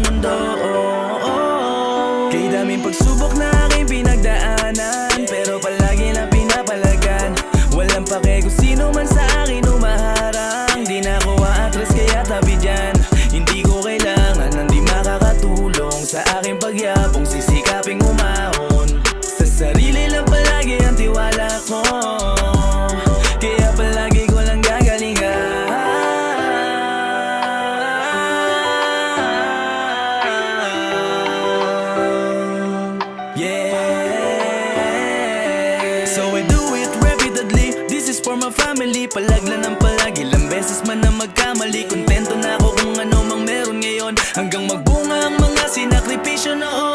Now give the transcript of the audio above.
mundo. Oh, oh. Kay daming pagsubok na aking pinagdaanan Pero palagi na pinapalagan. Walang pake kung sino man sa akin umaharang. Di na ako aatras kaya tabi dyan. Hindi ko kailangan ng di makakatulong Sa aking pagyabong sisikaping So I do it repeatedly This is for my family. Palagla ng palagi. Ilang beses man na magkamali. Kontento na ako kung ano mang meron ngayon. Hanggang magbunga ang mga sinakripisyo noon